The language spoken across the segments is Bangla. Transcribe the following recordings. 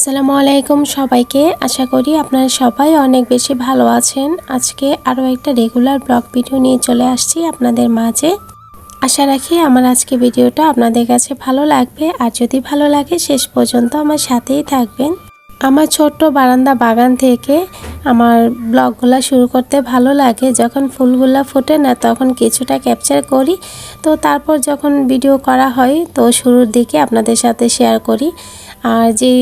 আসসালামু আলাইকুম সবাইকে। আশা করি আপনারা সবাই অনেক বেশি ভালো আছেন। আজকে আরও একটা রেগুলার ব্লগ ভিডিও নিয়ে চলে আসছি আপনাদের মাঝে। আশা রাখি আমার আজকে ভিডিওটা আপনাদের কাছে ভালো লাগবে। আর যদি ভালো লাগে, শেষ পর্যন্ত আমার সাথেই থাকবেন। আমার ছোট্ট বারান্দা বাগান থেকে আমার ব্লগগুলো শুরু করতে ভালো লাগে। যখন ফুলগুলো ফোটে না, তখন কিছুটা ক্যাপচার করি। তো তারপর যখন ভিডিও করা হয়, তো শুরুর দিকে আপনাদের সাথে শেয়ার করি। আর যে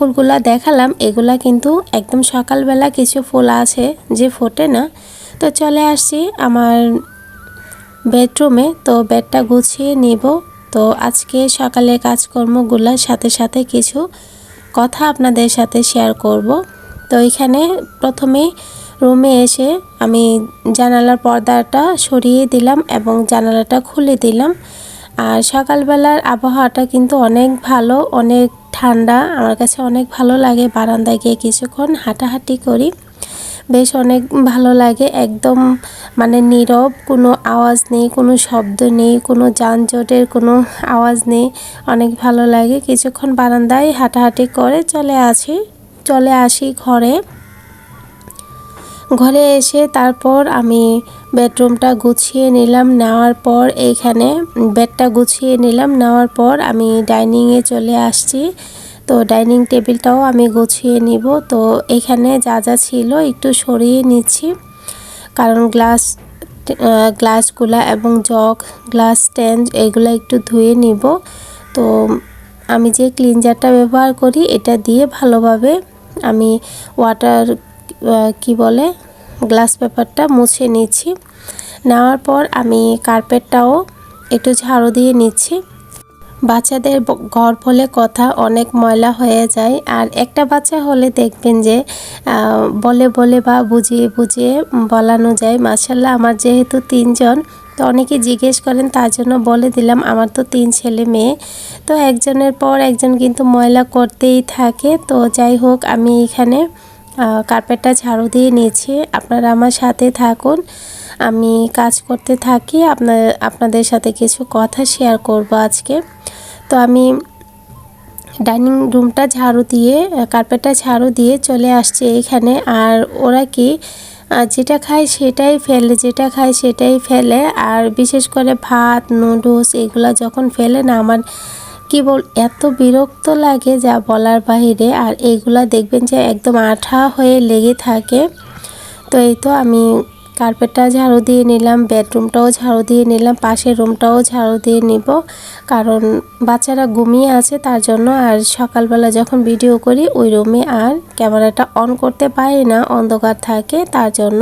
ফুলগুলা দেখালাম, এগুলা কিন্তু একদম সকালবেলা কিছু ফুল আছে যে ফোটে না। তো চলে আসছি আমার বেডরুমে, তো বেডটা গুছিয়ে নিব। তো আজকে সকালে কাজকর্মগুলোর সাথে সাথে কিছু কথা আপনাদের সাথে শেয়ার করব। তো এখানে প্রথমেই রুমে এসে আমি জানালার পর্দাটা সরিয়ে দিলাম এবং জানালাটা খুলে দিলাম। আর সকালবেলার আবহাওয়াটা কিন্তু অনেক ভালো, অনেক ঠান্ডা, আমার কাছে অনেক ভালো লাগে বারান্দায় গিয়ে কিছুক্ষণ হাঁটাহাঁটি করি। বেশ অনেক ভালো লাগে, একদম মানে নীরব, কোনো আওয়াজ নেই, কোনো শব্দ নেই, কোনো যানজটের কোনো আওয়াজ নেই, অনেক ভালো লাগে। কিছুক্ষণ বারান্দায় হাঁটাহাঁটি করে চলে আসি চলে আসি ঘরে। ঘরে এসে তারপর আমি বেডরুমটা গুছিয়ে নিলাম। নেওয়ার পর এইখানে বেডটা গুছিয়ে নিলাম। নেওয়ার পর আমি ডাইনিংয়ে চলে আসছি। তো ডাইনিং টেবিলটাও আমি গুছিয়ে নিব। তো এখানে যা যা ছিল একটু সরিয়ে নিচ্ছি। কারণ গ্লাস গ্লাসগুলা এবং জগ, গ্লাস স্ট্যান্ড এগুলো একটু ধুয়ে নিব। তো আমি যে ক্লিনজারটা ব্যবহার করি, এটা দিয়ে ভালোভাবে আমি ওয়াটার কি বলে গ্লাস পেপারটা মুছে নিচ্ছি নেওয়ার পর আমি কার্পেটটাও একটু ঝাড়ু দিয়ে নিচ্ছি। বাচ্চাদের ঘর ফলে কথা অনেক ময়লা হয়ে যায়। আর একটা বাচ্চা হলে দেখবেন যে বলে বলে বা বুঝিয়ে বুঝিয়ে বলানো যায়। মাসাল্লাহ আমার যেহেতু তিনজন, তো অনেকে জিজ্ঞেস করেন, তার জন্য বলে দিলাম, আমার তো তিন ছেলে মেয়ে। তো একজনের পর একজন কিন্তু ময়লা করতেই থাকে। তো যাই হোক, আমি এখানে কার্পেটটা ঝাড়ু দিয়ে নিয়েছি। আপনারা আমার সাথে থাকুন। আমি কাজ করতে থাকি। আপনার, আপনাদের সাথে কিছু কথা শেয়ার করব আজকে। তো আমি ডাইনিং রুমটা ঝাড়ু দিয়ে কার্পেটটা ঝাড়ু দিয়ে চলে আসছে এখানে আর ওরা কি যেটা খায় সেটাই ফেলে, যেটা খায় সেটাই ফেলে। আর বিশেষ করে ভাত, নুডলস এগুলো যখন ফেলে না, আমার কি বল এত বিরক্ত লাগে যা বলার বাহিরে, আর এইগুলা দেখবেন যে একদম আঠা হয়ে লেগে থাকে। তো এই তো আমি কার্পেটটা ঝাড়ু দিয়ে নিলাম, বেডরুমটাও ঝাড়ু দিয়ে নিলাম, পাশের রুমটাও ঝাড়ু দিয়ে নিব। কারণ বাচ্চারা ঘুমিয়ে আছে তার জন্য, আর সকালবেলা যখন ভিডিও করি, ওই রুমে আর ক্যামেরাটা অন করতে পারি না, অন্ধকার থাকে তার জন্য।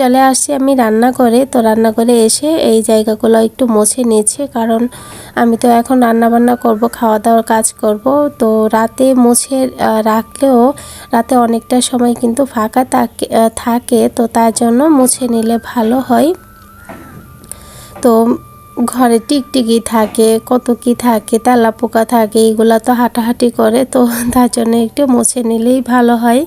চলে আসছি আমি রান্না করে, তো রান্না করে এসে এই জায়গাগুলো একটু মুছে নিচ্ছি। কারণ আমি তো এখন রান্না বান্না করব খাওয়া দাওয়ার কাজ করব। তো রাতে মুছে রাখলেও রাতে অনেকটা সময় কিন্তু ফাঁকা থাকে তো তার জন্য মুছে নিলে ভালো হয়। তো ঘরে টিকটিকি থাকে কত কি থাকে তেলা পোকা থাকে, এগুলো তো হাঁটাহাঁটি করে, তো তার জন্য একটু মুছে নিলেই ভালো হয়।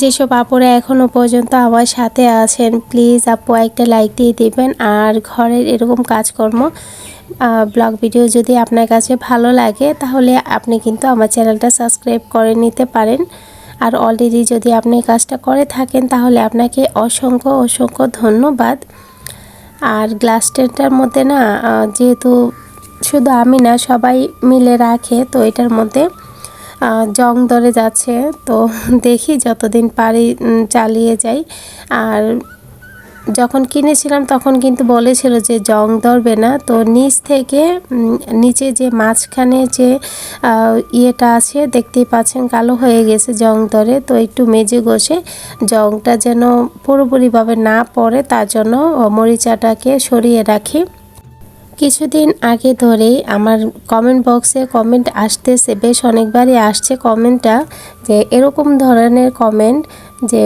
যেসব আপুরা এখনও পর্যন্ত আমার সাথে আছেন প্লিজ আপু একটা লাইক দিয়ে দেবেন। আর ঘরের এরকম কাজকর্ম ব্লগ ভিডিও যদি আপনার কাছে ভালো লাগে, তাহলে আপনি কিন্তু আমার চ্যানেলটা সাবস্ক্রাইব করে নিতে পারেন। আর অলরেডি যদি আপনি কাজটা করে থাকেন, তাহলে আপনাকে অসংখ্য অসংখ্য ধন্যবাদ। আর গ্লাস টেন্টার মধ্যে না যেহেতু শুধু আমি না, সবাই মিলে রাখে, তো এটার মধ্যে জং ধরে যাচ্ছে। তো দেখি যতদিন পারি চালিয়ে যাই। আর যখন কিনেছিলাম, তখন কিন্তু বলেছিল যে জং ধরবে না। তো নিচ থেকে নিচে যে মাঝখানে যে ইয়েটা আছে, দেখতেই পাচ্ছেন কালো হয়ে গেছে জং ধরে। তো একটু মেজে ঘষে জংটা যেন পুরোপুরিভাবে না পড়ে, তার জন্য মরিচাটাকে সরিয়ে রাখি। কিছুদিন আগে ধরেই আমার কমেন্ট বক্সে কমেন্ট আসতেছে, বেশ অনেকবারই আসছে কমেন্টটা যে এরকম ধরনের কমেন্ট যে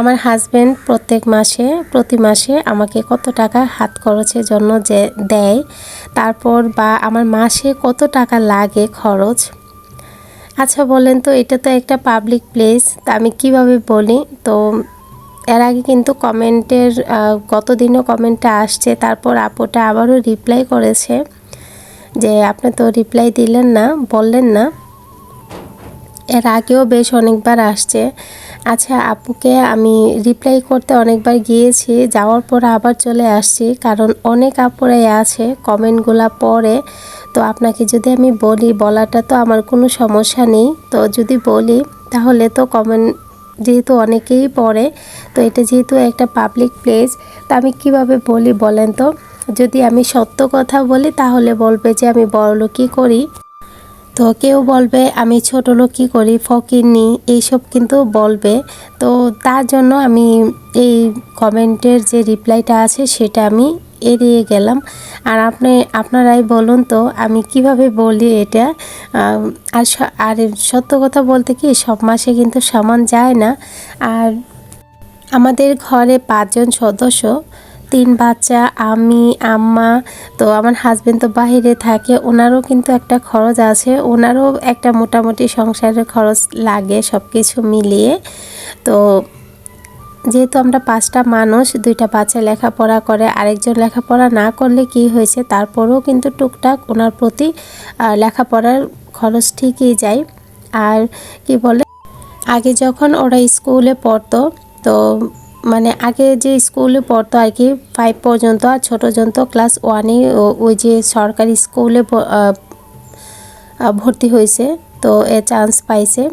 আমার হাজব্যান্ড প্রত্যেক মাসে, প্রতি মাসে আমাকে কত টাকা হাত খরচের জন্য যে দেয়, তারপর বা আমার মাসে কত টাকা লাগে খরচ। আচ্ছা বলেন তো, এটা তো একটা পাবলিক প্লেস তা আমি কীভাবে বলি? তো এর আগে কিন্তু কমেন্টের গতদিনও কমেন্টটা আসছে, তারপর আপুটা আবারও রিপ্লাই করেছে যে, আপনি তো রিপ্লাই দিলেন না, বললেন না। এর আগেও বেশ অনেকবার আসছে। আচ্ছা আপুকে আমি রিপ্লাই করতে অনেকবার গিয়েছি, যাওয়ার পর আবার চলে আসছি, কারণ অনেক আপুরাই আছে কমেন্টগুলা পড়ে। তো আপনাকে যদি আমি বলি, বলাটা তো আমার কোনো সমস্যা নেই। তো যদি বলি, তাহলে তো কমেন্ট যেহেতু অনেকেই পড়ে, তো এটা যেহেতু একটা পাবলিক প্লেস তা আমি কীভাবে বলি বলেন তো? যদি আমি সত্য কথা বলি, তাহলে বলবে যে আমি বড়লোকি করি। তো কেউ বলবে, আমি ছোট লোক কী করি ফকির ফকিরনি এইসব কিন্তু বলবে। তো তার জন্য আমি এই কমেন্টের যে রিপ্লাইটা আছে, সেটা আমি এড়িয়ে গেলাম। আর আপনি, আপনারাই বলুন তো, আমি কীভাবে বলি এটা? আর আর সত্য কথা বলতে কি, সব মাসে কিন্তু সমান যায় না। আর আমাদের ঘরে পাঁচজন সদস্য, তিন বাচ্চা, আমি, আম্মা, তো আমার হাজব্যান্ড তো বাইরে থাকে, ওনারও কিন্তু একটা খরচ আছে, ওনারও একটা মোটামুটি সংসারের খরচ লাগে সব কিছু মিলিয়ে। তো যেহেতু আমরা পাঁচটা মানুষ, দুইটা বাচ্চা লেখাপড়া করে, আরেকজন লেখাপড়া না করলে কি হয়েছে? তারপরেও কিন্তু টুকটাক ওনার প্রতি লেখাপড়ার খরচ ঠিকই যায়। আর কি বলে, আগে যখন ওরা স্কুলে পড়তো, তো মানে আগে যে স্কুলে পড়তো আর কি ফাইভ পর্যন্ত আর ছোটো পর্যন্ত ক্লাস ওয়ানে ওই যে সরকারি স্কুলে ভর্তি হয়েছে, তো এ চান্স পাইছে।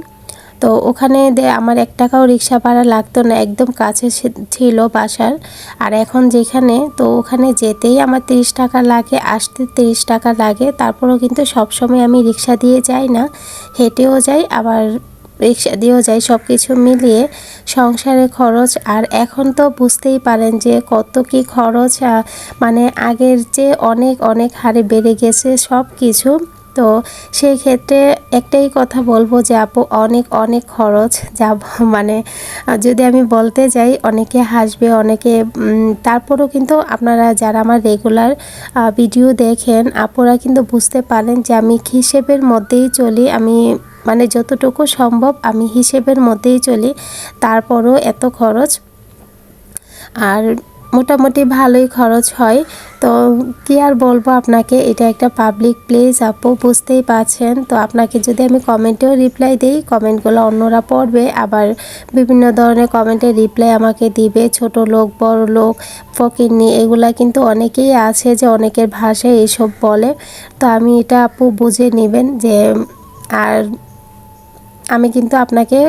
তো ওখানে দে আমার এক টাকাও রিক্সা ভাড়া লাগতো না, একদম কাছে ছিল বাসার। আর এখন যেখানে, তো ওখানে যেতেই আমার তিরিশ টাকা লাগে, আসতে তিরিশ টাকা লাগে। তারপরেও কিন্তু সবসময় আমি রিক্সা দিয়ে যাই না, হেঁটেও যাই, আবার রিক্সা দিয়েও যাই সব কিছু মিলিয়ে সংসারের খরচ। আর এখন তো বুঝতেই পারেন যে কত কি খরচ মানে আগের যে অনেক অনেক হারে বেড়ে গেছে সব কিছু তো সেই ক্ষেত্রে একটাই কথা বলব যে আপু, অনেক অনেক খরচ যা মানে যদি আমি বলতে যাই, অনেকে হাসবে, অনেকে তারপরও কিন্তু আপনারা যারা আমার রেগুলার ভিডিও দেখেন, আপুরা কিন্তু বুঝতে পারেন যে আমি হিসেবের মধ্যেই চলি, আমি মানে যতটুকু সম্ভব আমি হিসেবের মধ্যেই চলি, তারপরও এত খরচ। আর মোটামুটি ভালোই খরচ হয়। তো কি আর বলব আপনাকে, এটা একটা পাবলিক প্লেস আপু বুঝতেই পারছেন। তো আপনাকে যদি আমি কমেন্টেও রিপ্লাই দিই কমেন্টগুলো অন্যরা পড়বে। আবার বিভিন্ন ধরনের কমেন্টের রিপ্লাই আমাকে দিবে। ছোট লোক, বড় লোক ফকিরনি এগুলা কিন্তু অনেকেই আছে যে অনেকের ভাষায় এসব বলে। তো আমি এটা আপু বুঝে নেবেন যে, আর আমি কিন্তু আপনাকে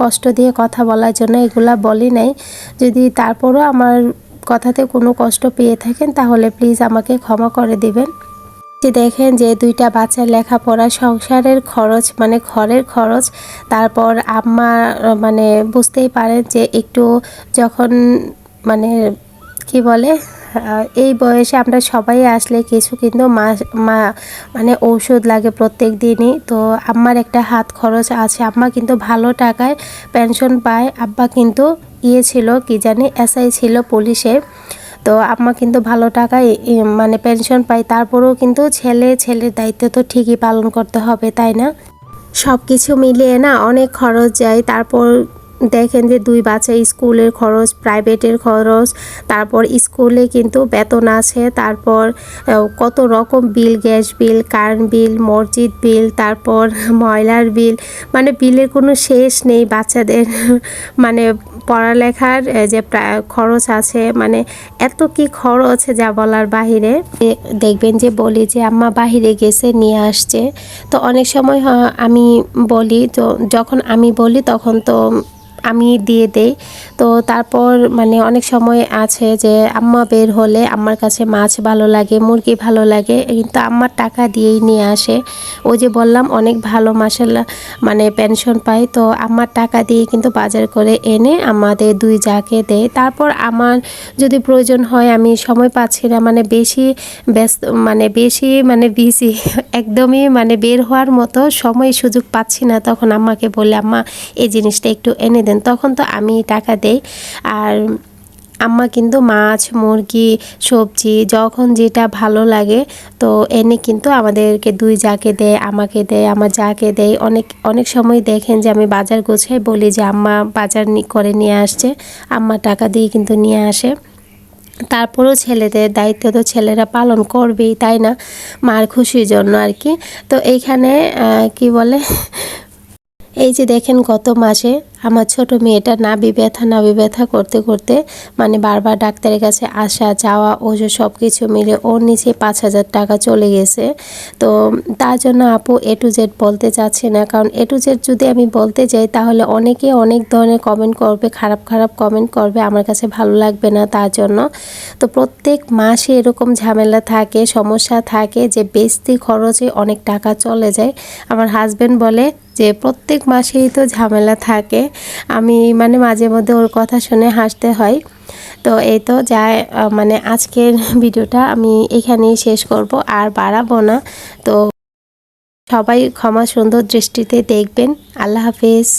কষ্ট দিয়ে কথা বলার জন্য এগুলা বলি নাই। যদি তারপরও আমার কথাতে কোনো কষ্ট পেয়ে থাকেন, তাহলে প্লিজ আমাকে ক্ষমা করে দিবেন। যে দেখেন যে দুইটা বাচ্চার লেখাপড়া, সংসারের খরচ মানে ঘরের খরচ, তারপর আম্মা মানে বুঝতেই পারেন যে একটু যখন মানে কি বলে এই বয়সে আমরা সবাই আসলে কিছু কিন্তু মা মানে ঔষধ লাগে প্রত্যেক দিনই। তো আম্মার একটা হাত খরচ আছে, আম্মা কিন্তু ভালো টাকায় পেনশন পায়, আব্বা কিন্তু ইয়ে ছিল, কি জানি, এসআই ছিল পুলিশে। তো আম্মা কিন্তু ভালো টাকায় মানে পেনশন পায়। তারপরেও কিন্তু ছেলে, ছেলের দায়িত্ব তো ঠিকই পালন করতে হবে, তাই না? সব কিছু মিলিয়ে না অনেক খরচ যায়। তারপর দেখেন যে দুই বাচ্চা স্কুলের খরচ, প্রাইভেটের খরচ, তারপর স্কুলে কিন্তু বেতন আছে, তারপর কত রকম বিল, গ্যাস বিল, কারেন্ট বিল, মসজিদ বিল, তারপর ময়লার বিল। মানে বিলের কোনো শেষ নেই বাচ্চাদের মানে পড়ালেখার যে খরচ আছে মানে এত কি খরচ যা বলার বাহিরে। দেখবেন যে বলি যে আম্মা বাহিরে গেছে, নিয়ে আসছে। তো অনেক সময় আমি বলি, তো যখন আমি বলি, তখন তো আমি দিয়ে দেই। তো তারপর মানে অনেক সময় আছে যে আম্মা বের হলে আম্মার কাছে মাছ ভালো লাগে, মুরগি ভালো লাগে, কিন্তু আম্মার টাকা দিয়েই নিয়ে আসে। ও যে বললাম, অনেক ভালো মাসাল্লাহ মানে পেনশন পাই তো আম্মার টাকা দিয়ে কিন্তু বাজার করে এনে আমাদের দুই যাকে দেয়। তারপর আমার যদি প্রয়োজন হয়, আমি সময় পাচ্ছি না মানে বেশি ব্যস্ত মানে বেশি মানে বিজি একদমই মানে বের হওয়ার মতো সময় সুযোগ পাচ্ছি না। তখন আম্মাকে বলে আম্মা, এই জিনিসটা একটু এনে দেন। তখন তো আমি টাকা দেই আর আম্মা কিন্তু মাছ, মুরগি, সবজি, যখন যেটা ভালো লাগে, তো এনে কিন্তু আমাদেরকে দুই যাকে দেয়, আমাকে দেয়, আমার যাকে দেয়। অনেক অনেক সময় দেখেন যে আমি বাজার গোছাই বলি যে আম্মা বাজার করে নিয়ে আসছে। আম্মা টাকা দিয়ে কিন্তু নিয়ে আসে। তারপরেও ছেলেদের দায়িত্ব তো ছেলেরা পালন করবেই, তাই না? মার খুশির জন্য আর কি। তো এইখানে কি বলে? এই যে দেখেন গত মাসে আমার ছোট মেয়েটা নাভি ব্যথা নাভি ব্যথা করতে করতে মানে বারবার ডাক্তারের কাছে আসা, যাওয়া, ওষুধ সব কিছু মিলে ওর নিচে পাঁচ হাজার টাকা চলে গেছে। তো তার জন্য আপু এ টু জেড বলতে চাচ্ছি না, কারণ এ টু জেড যদি আমি বলতে যাই, তাহলে অনেকে অনেক ধরনের কমেন্ট করবে, খারাপ খারাপ কমেন্ট করবে, আমার কাছে ভালো লাগবে না তার জন্য। তো প্রত্যেক মাসে এরকম ঝামেলা থাকে, সমস্যা থাকে যে বেশি খরচে অনেক টাকা চলে যায়। আমার হাজব্যান্ড বলে যে প্রত্যেক মাসেই তো ঝামেলা থাকে। আমি মানে মাঝে মধ্যে ওর কথা শুনে হাসতে হয়। তো এই তো যাই মানে আজকের ভিডিওটা আমি এখানেই শেষ করব, আর বাড়াবো না। তো সবাই ক্ষমা সুন্দর দৃষ্টিতে দেখবেন। আল্লাহ হাফিজ।